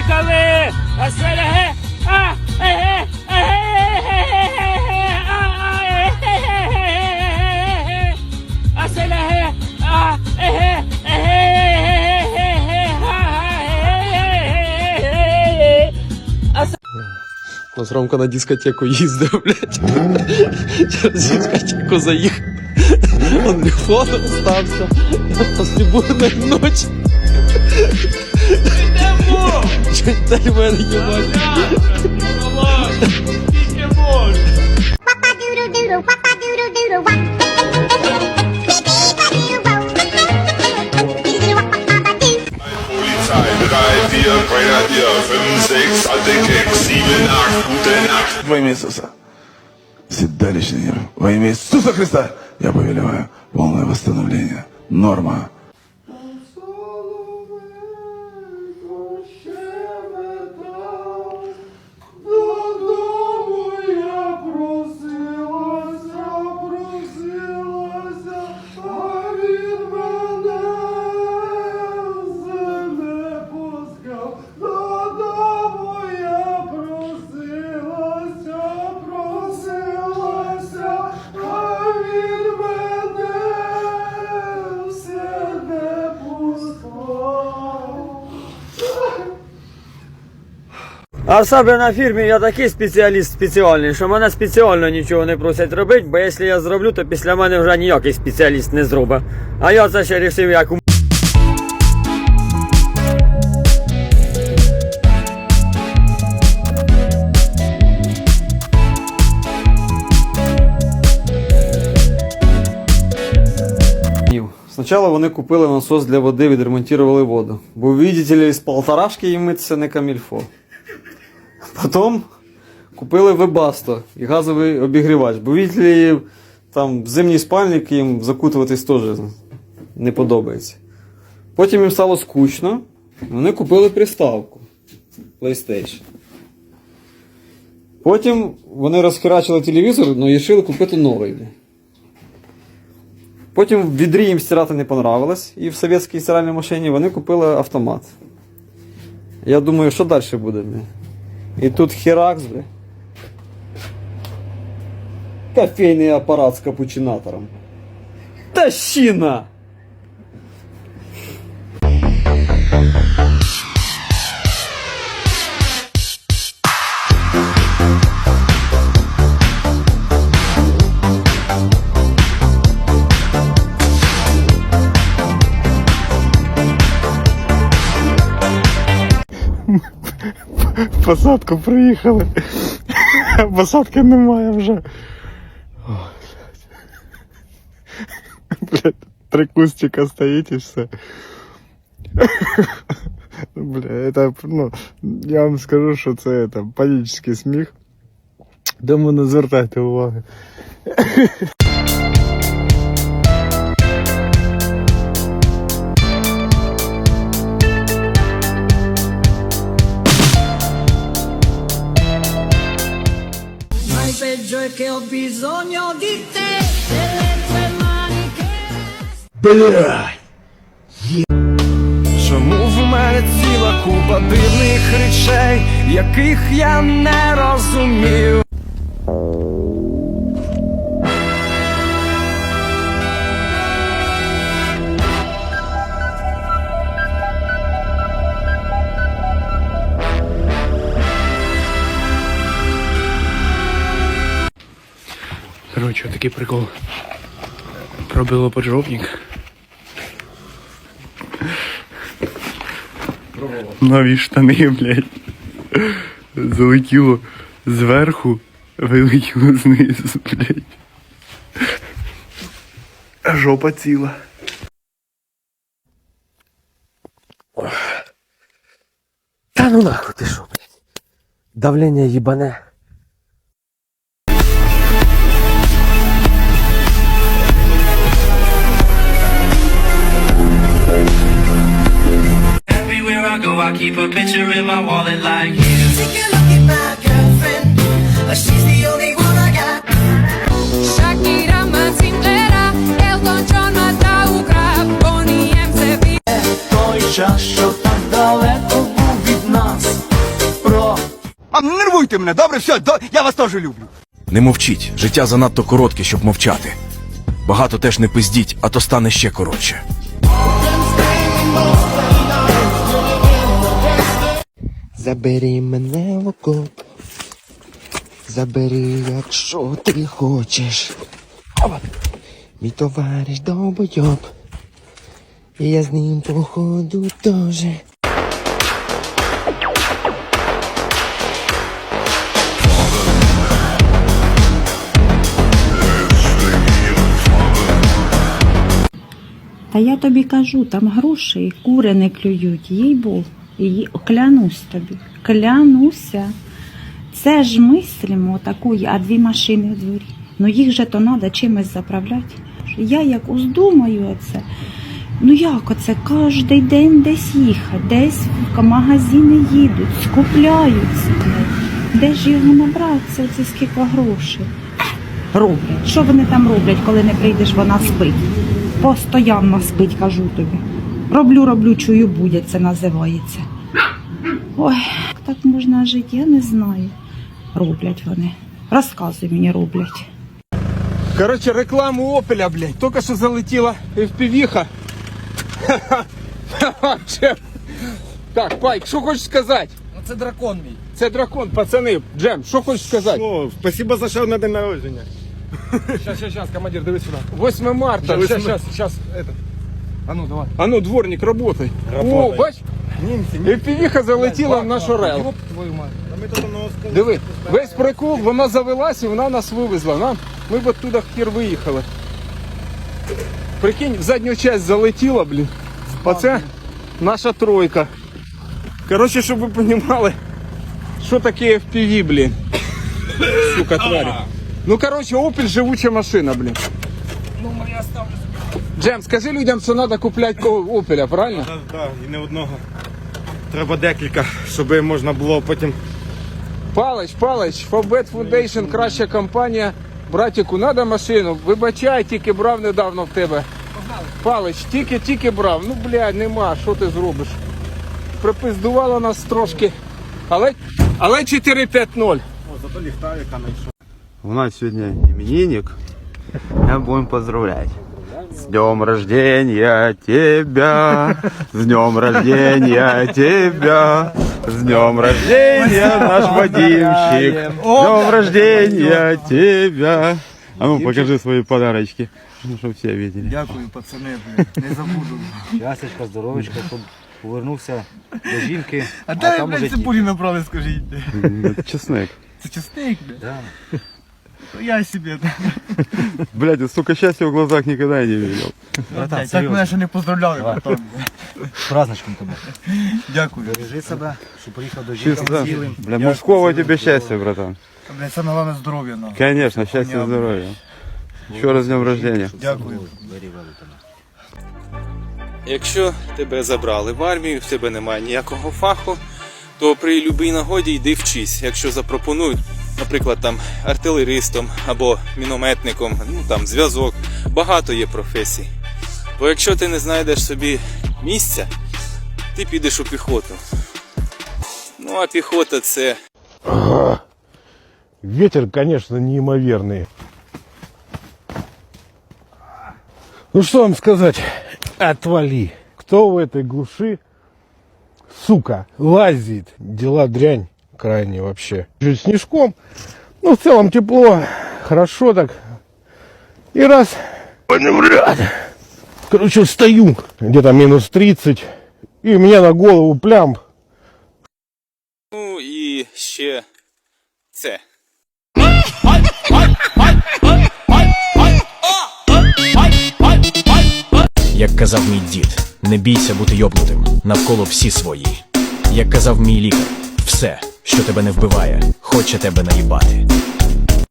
Поїхали! А селе, а, еге, еге, а, на дискотеку їздив, блядь. Через дискотеку заїхав. Он телефон остався. Пострибунная ночь. Та й мене їбать. Во имя Иисуса. Седалищный нерв. Во имя Иисуса Христа я повелеваю полное восстановление. Норма. А в на фірмі я такий спеціаліст спеціальний, що мене спеціально нічого не просять робити, бо якщо я зроблю, то після мене вже ніякий спеціаліст не зробить. А я це ще рішив як у Спочатку вони купили насос для води, відремонтували воду. Бо, видите ли, з полторашки їм митися не камільфо. Потім купили вебасто і газовий обігрівач. Бо, видите ли, там зимній спальник їм закутуватись теж не подобається. Потім їм стало скучно. Вони купили приставку PlayStation. Потім вони розхерачили телевізор, але вирішили купити новий. Потім в відрі їм стирати не понравилось, і в совєтській стиральній машині вони купили автомат. Я думаю, що далі буде? І тут херакс, бля. Кофейний апарат з капучинатором. Тащина! Посадку приїхали. Посадки немає вже. Блять, три кустика стоїть і все. Бля, это, ну, я вам скажу, що це это, панічний сміх. Тому не звертайте уваги. Ma il peggio è che ho bisogno di te, delle tue mani che... Чому в мене ціла купа дивних речей, яких я не розумів? Короче, такий прикол. Пробило поджопник. Нові штани, блядь. Залетіло зверху, вилетіло знизу, блядь. А жопа ціла. Та ну нахуй ти що, блядь. Давлення їбане. I keep a picture in my wallet like you. Take a look at my girlfriend, she's the only one I got. Shakira, Мацінлера, Елтон Джон, Матаука, Боні, МЦП. Той час, що так далеко був від нас, підтримуйте мене, добре, все, до... я вас теж люблю. Не мовчіть, життя занадто коротке, щоб мовчати. Багато теж не пиздіть, а то стане ще коротше. Забери мене в окоп. Забери, якщо ти хочеш. Мій товариш довбойоб. І я з ним походу теж. Та я тобі кажу, там гроші, кури не клюють, їй був. І клянусь тобі, клянуся. Це ж мислимо таку, а дві машини в дворі. Ну їх же то треба чимось заправляти. Я як уздумаю оце. Ну як оце кожен день десь їхати, десь в магазини їдуть, скупляються. Де ж його набратися, оце скільки грошей? Роблять. Що вони там роблять, коли не прийдеш, вона спить. Постоянно спить, кажу тобі. Роблю, роблю, чую, буде, це називається. Ой, як так можна жити, я не знаю. Роблять вони. Розказуй мені, роблять. Короче, рекламу Опеля, блядь, тільки що залетіла FPV-ха. Джем. Так, Пайк, що хочеш сказати? Ну це дракон мій. Це дракон, пацани. Джем, що хочеш сказати? О, спасибо за що на день народження. Щас, щас, щас, командир, дивись сюди. 8 марта. Вже Щас, восьме. щас, щас, этот. А ну давай. А ну, дворник, работай. О, Работай. бач? Німці, FPV-ха залетіла в наш орел. твою мать. А ми тут на Диви, весь прикол, вона завелась і вона нас вивезла. Нам, ми б оттуда хер виїхали. Прикинь, в задню часть залетіла, блін. Оце наша тройка. Коротше, щоб ви розуміли, що таке FPV, блін. Сука, тварі. Ну, коротше, Opel живуча машина, блін. Ну, я ставлю. Джем, скажи людям, що треба купляти Opel, правильно? Так, так, і не одного. Треба декілька, щоб можна було потім. Палич, Палич, Фабет Foundation, краща компанія. Братіку, надо машину. Вибачай, тільки брав недавно в тебе. Палич, тільки, тільки брав. Ну, блядь, нема, що ти зробиш? Припиздувало нас трошки. Але, але 4-5-0. Зато ліхтарика знайшов. У нас сегодня именинник. Я будем поздравлять. С днем рождения тебя, с днем рождения тебя, с днем рождения наш Вадимчик, с днем рождения тебя. А ну покажи свои подарочки, ну, чтобы все видели. Дякую, пацани, блін, не забуду. Щастячка, здоровечка, щоб повернувся до жінки. А де ви, блядь, цибулі набрали, скажіть? Это чесник. Це чесник, блядь? Да. Ну, Я себе. Блядь, я столько счастья в глазах никогда не видел. Братан, так мене ще не поздравляли, братан. З праздничком тебе. Дякую. Бережи себе, щоб приїхав до жінки цілим. Бля, мужского тебе счастья, братан. Блядь, саме головне здоров'я, ну. Конечно, счастья, здоровья. Еще раз с днем рождения. Дякую. Якщо тебе забрали в армію, в тебе немає ніякого фаху, то при любій нагоді йди вчись. Якщо запропонують, наприклад, там артилеристом або мінометником, ну там зв'язок, багато є професій. Бо якщо ти не знайдеш собі місця, ти підеш у піхоту. Ну а піхота це Ветер, конечно, неимоверный. Ну что вам сказать? Отвали. Кто в этой глуши, сука, лазит? Дела дрянь крайне вообще. Чуть снежком. Ну, в целом тепло. Хорошо так. И раз. Короче, стою. Где-то минус 30. И мне на голову плям. ну і ще це. Як казав мій дід, не бійся бути йобнутим, навколо всі свої. Як казав мій лікар, все, Що тебе не вбиває, хоче тебе наїбати.